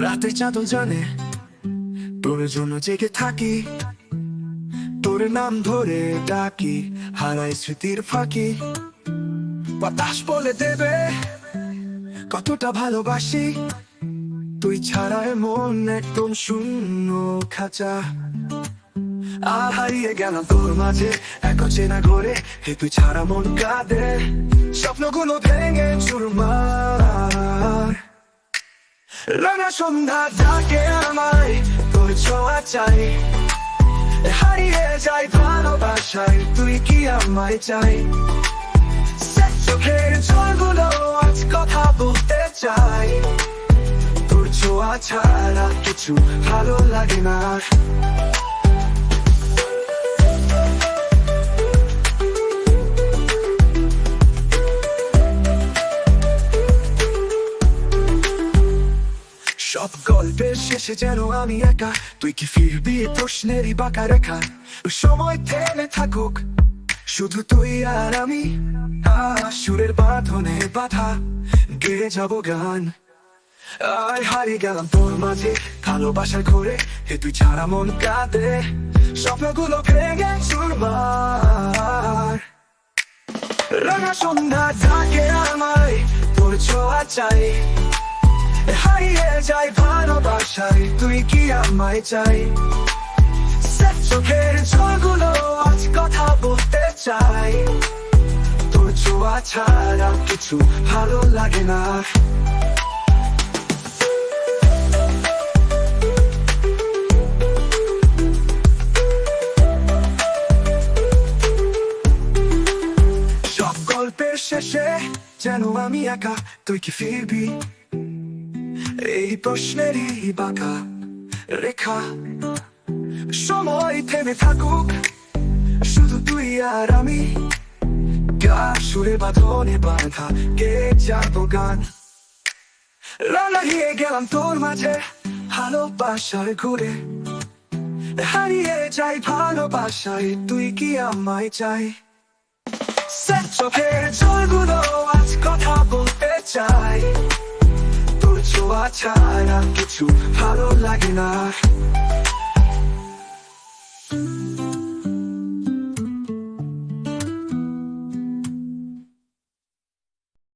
রাতে চাঁদও জানে, তোর জন্য জেগে থাকি। তোর নাম ধরে ডাকি, হারাই স্মৃতির ফাঁকি। বাতাস বলে দেবে, কতটা ভালোবাসি। তুই ছাড়াই মন একদম শূন্য খাঁচা। আর হারিয়ে গেলাম তোর মাঝে, এক চেনা ঘরে। হে, তুই ছাড়া মন কাঁদে। স্বপ্নগুলো ভেঙে চুরমার সন্ধ্যা ডাকে আমায়, তোর ছোঁয়া চাই। হারিয়ে যাই ভালোবাসায় তুই কি আমায় চাই? চোখের জলগুলো আজ কথা বলতে চাই। তোর ছোঁয়া ছাড়া কিছু ভালো লাগে না। সব গল্পের শেষে যেন আমি একা। তুই কি ফিরবি প্রশ্নেরই বাঁকা রেখা? সময় থেমে থাকুক। শুধু তুই আর আমি। সুরের বাঁধনে বাধা। গেয়ে যাব গান। আয় হারিয়ে গেলাম তোর মাঝে। ভালোবাসার ঘরে। হে, তুই ছাড়া মন কাঁদে। স্বপ্নগুলো ভেঙে চুরমার। রাঙা সন্ধ্যা ডাকে আমায়। তোর ছোঁয়া চাই। হারিয়ে যাই ভালোবাসায়, তুই কি আমায় চাই? চোখের জলগুলো আজ কথা বলতে চাই। তোর ছোঁয়া ছাড়া কিছু ভালো লাগে না। সব গল্পের শেষে যেন আমি একা, তুই কি ফিরবি? এই প্রশ্নেরই বাঁকা রেখা। সময় থেমে থাকুক, শুধু তুই আর আমি। গা সুরে বাঁধনে বাঁধা গান। গেলাম তোর মাঝে ভালোবাসার ঘুরে। হারিয়ে যাই ভালোবাসায়, তুই কি আমায় চাই? চোখের জলগুলো আজ কথা বলতে চাই। ছাড়া কিছু ভালো লাগে না।